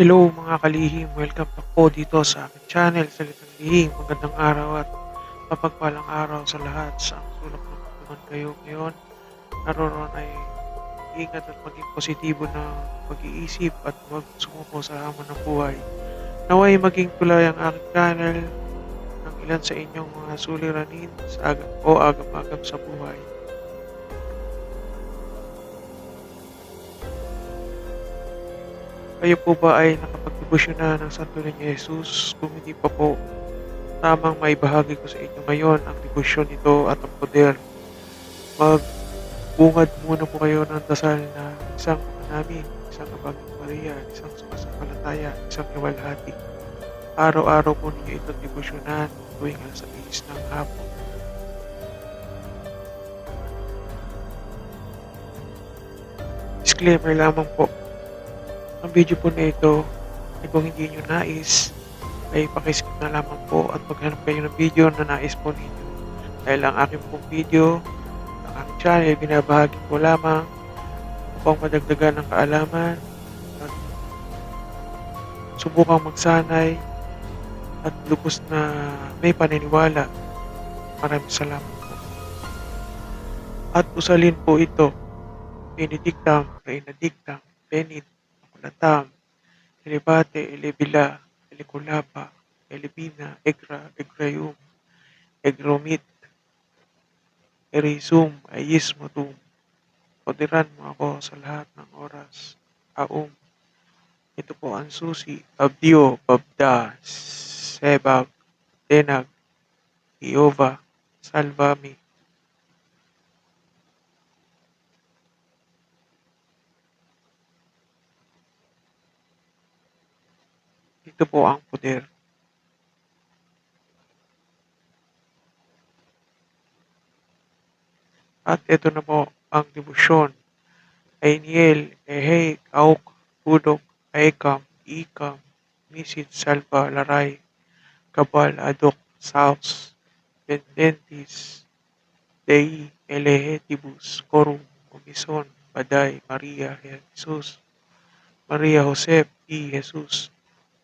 Hello mga kalihim, welcome back po dito sa aking channel, Salitang Lihim. Magandang araw at mapagpalang araw sa lahat sa ang sulok ng naman kayo ngayon. Naroon ay ingat at maging positibo na pag-iisip at huwag sumuko sa hamon ng buhay. Naway maging tulay ang aking channel ng ilan sa inyong mga suliranin sa agam o agam-agam sa buhay. Kayo po ba ay nakapag-debosyon na ng Santo Niño Jesus? Kung hindi pa po, tamang may bahagi ko sa inyo ngayon ang debosyon nito at ang poder. Magbungad muna po kayo ng dasal na isang namin, isang Abaging Maria, isang sumasampalataya, isang iwalhati. Araw-araw po ninyo itong debosyonan tuwing alas 6 ng hapon. Disclaimer lamang po, ang video po na ito ay kung hindi nyo nais, ay pakiskip na lamang po at maghanap kayo ng video na nais po ninyo. Dahil ang aking pong video, ang aking channel, binabahagi ko lamang upang madagdagan ng kaalaman at subukang magsanay at lubos na may paniniwala. Maraming salamat po. At usalin po ito, Reina Dictam, Benit, Latam, Elebate, Elebila, Elekulapa, Elebina, Egra, Egrayum, Egromit, Erizum, Ayismotum. Podiran mo ako sa lahat ng oras. Aum. Ito po ang susi. Abdio, Babda, Sebab, Denag, Iova, Salvami. Po ang poder. At ito na po ang debosyon. Ainiel, Ehei, Auk, Budok, Aikam, Ikam, Misit, Salva, Laray, Kabal, Adok, Saus, Pendentis, Dei, Elehetibus, Corum, Omison, Baday, Maria, Jesus, Maria Josep, I. Jesus,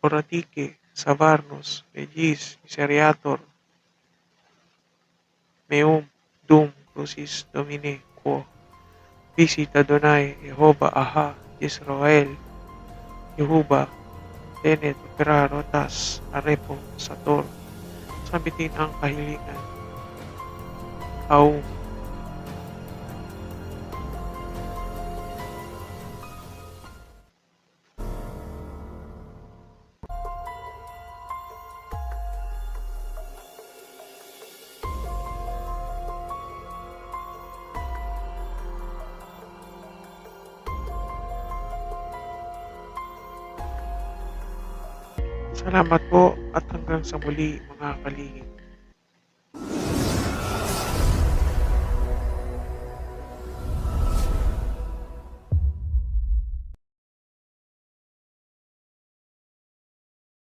Oratike, Savarnos, Regis, Miseriator, Meum, Dum, Crucis, Domine, Quo, Visit Adonai, Jehovah, Aha, Israel, Yehuba, Tenet, Opera, Rotas, Arepo, Sator, Sambitin ang kahilingan, Aum, Salamat po at hanggang sa muli mga kalihim.